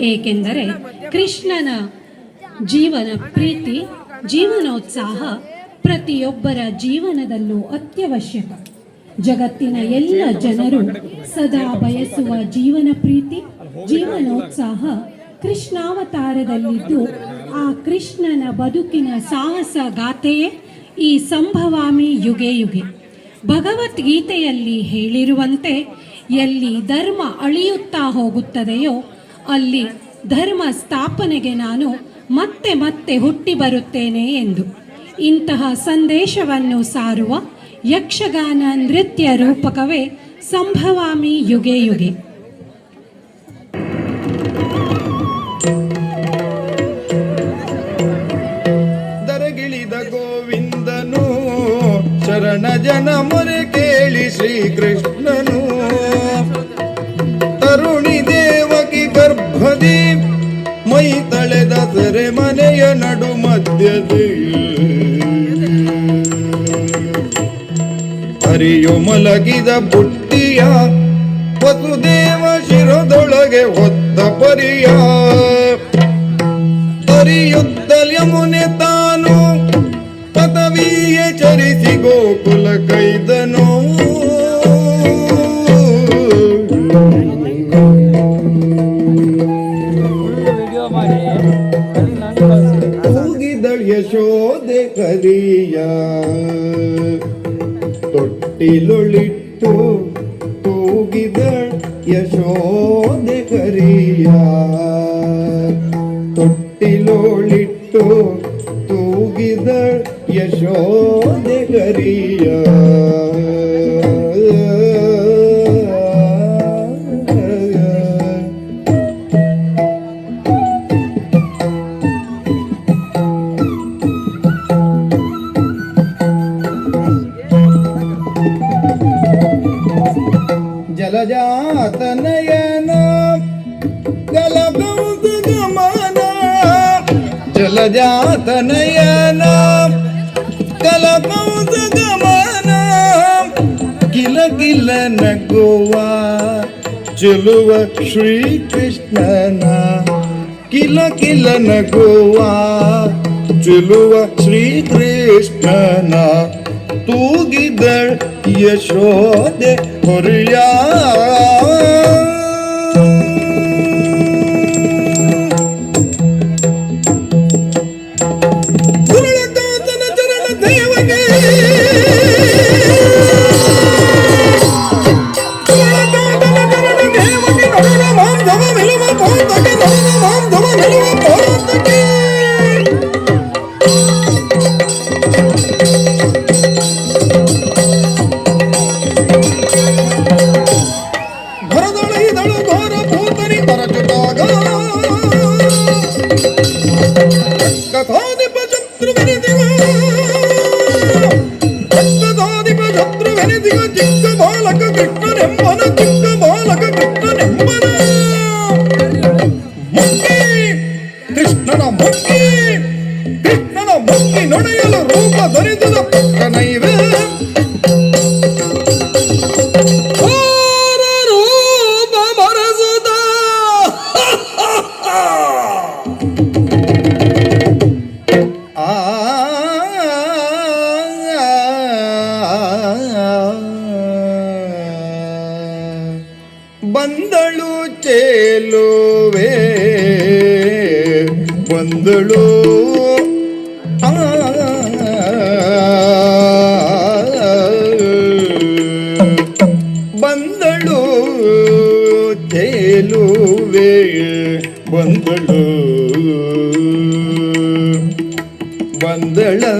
ಏಕೆಂದರೆ ಕೃಷ್ಣನ ಜೀವನ ಪ್ರೀತಿ, ಜೀವನೋತ್ಸಾಹ ಪ್ರತಿಯೊಬ್ಬರ ಜೀವನದಲ್ಲೂ ಅತ್ಯವಶ್ಯಕ. ಜಗತ್ತಿನ ಎಲ್ಲ ಜನರು ಸದಾ ಬಯಸುವ ಜೀವನ ಪ್ರೀತಿ, ಜೀವನೋತ್ಸಾಹ ಕೃಷ್ಣಾವತಾರದಲ್ಲಿದ್ದು ಆ ಕೃಷ್ಣನ ಬದುಕಿನ ಸಾಹಸ ಗಾಥೆಯೇ ಈ ಸಂಭವಾಮಿ ಯುಗೆ ಯುಗೆ. ಭಗವದ್ಗೀತೆಯಲ್ಲಿ ಹೇಳಿರುವಂತೆ ಎಲ್ಲಿ ಧರ್ಮ ಅಳಿಯುತ್ತಾ ಹೋಗುತ್ತದೆಯೋ ಅಲ್ಲಿ ಧರ್ಮ ಸ್ಥಾಪನೆಗೆ ನಾನು ಮತ್ತೆ ಮತ್ತೆ ಹುಟ್ಟಿ ಬರುತ್ತೇನೆ ಎಂದು. ಇಂತಹ ಸಂದೇಶವನ್ನು ಸಾರುವ ಯಕ್ಷಗಾನ ನೃತ್ಯ ರೂಪಕವೇ ಸಂಭವಾಮಿ ಯುಗೆ ಯುಗೆ. ದರಗಿಳಿದ ಗೋವಿಂದನು ಶರಣ ಜನ ಮೊರೆ ಕೇಳಿ ಶ್ರೀಕೃಷ್ಣನು. ತಳೆದ ಸೆರೆ ಮನೆಯ ನಡು ಮಧ್ಯದಿ ಹರಿಯು ಮಲಗಿದ ಬುಟ್ಟಿಯ ವಸುದೇವ ಶಿರದೊಳಗೆ ಹೊತ್ತ ಪರಿಯ. ಹರಿಯುತ್ತಲ್ ಯಮುನೆ ತಾನು ಪದವಿಯೇ ಚರಿಸಿ ಗೋಕುಲ ಕೈದನು. ശോധ കരിയ തൊട്ടിലൊളിട്ടു തൂകിത യശോധ കരിയ തൊട്ടിലൊളിട്ടു തൂകിത യശോധ കരിയാ ಕರಿಯ ಜಲಜಾತನಯನ ಗಲಗೌತ ಗಮನ ಜಲಜಾತನಯನ ಕಲಕೌತ ಗಮನ ಕಿಲ ಕಿಲ ನಗುವ ಚೆಲುವ ಶ್ರೀಕೃಷ್ಣನ ಕಿಲ ಕಿಲ ನಗುವ ಚೆಲುವ ಶ್ರೀಕೃಷ್ಣನ ತೂಗಿದಳ್ ಯಶೋದೆ ಹೊರಿಯ ಗುರುಳದಾಸನ ಚರಣ ದೇವಗೆ ಗುರುಳದಾಸನ ಚರಣ ದೇವಗೆ করিয়া Come on, come on, come on. ಕೃಷ್ಣನ ಮುಕ್ತಿ ಕೃಷ್ಣನ ಮುಕ್ತಿ ನೊಡೆಯಲು ರೂಪ ಧರಿಸಿದ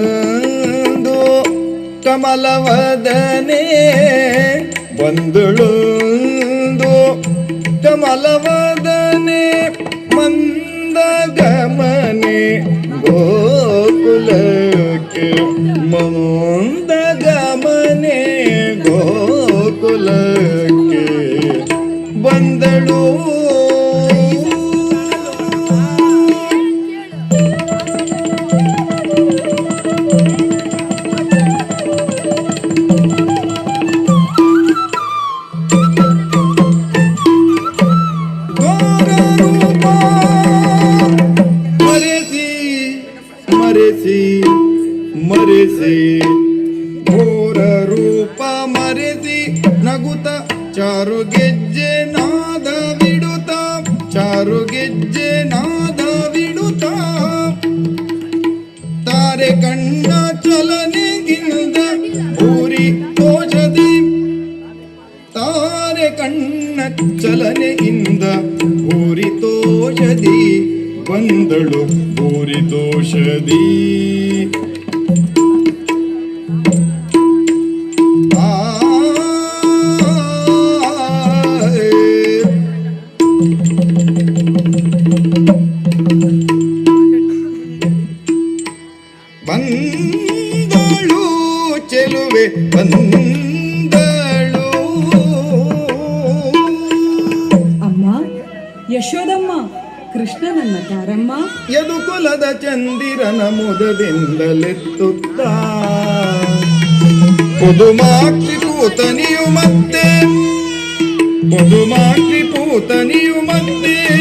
ಬಂದಳಂದು ಕಮಲವದನೆ ಬಂದಳುಂದು ಕಮಲವದನೆ ಮಂದ ಗಮನೆ ಗೋಕುಲಕ್ಕೆ ಮಂದ ಚಾರು ಗೆಜ್ಜೆ ನಾದ ಬಿಡುತ್ತ ಚಾರು ಗೆಜ್ಜೆ ನಾದ ಬಿಡುತ್ತ. ತಾರೆ ಕಣ್ಣ ಚಲನೆಗಿಂದ ಊರಿ ತೋಚದಿ ತಾರೆ ಕಣ್ಣ ಚಲನೆಯಿಂದ ಊರಿ ತೋಜದಿ, ಬಂದಳು ಊರಿ ತೋಷದಿ ಯಶೋದಮ್ಮ ಕೃಷ್ಣನನ್ನ ತಾರಮ್ಮ. ಯದುಕುಲದ ಚಂದಿರನ ಮುದದಿಂದಲೆತ್ತುತ್ತ. ಪುದುಮಾಕ್ಷಿ ಪೂತನಿಯು ಮತ್ತೆ ಪುದುಮಾಕ್ಷಿ ಪೂತನಿಯು ಮತ್ತೆ.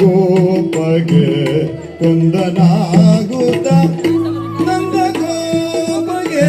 ಗೋಪಗೆ ಕೊಂದನಾಗುತ್ತ ನಂದ ಗೋಪಗೆ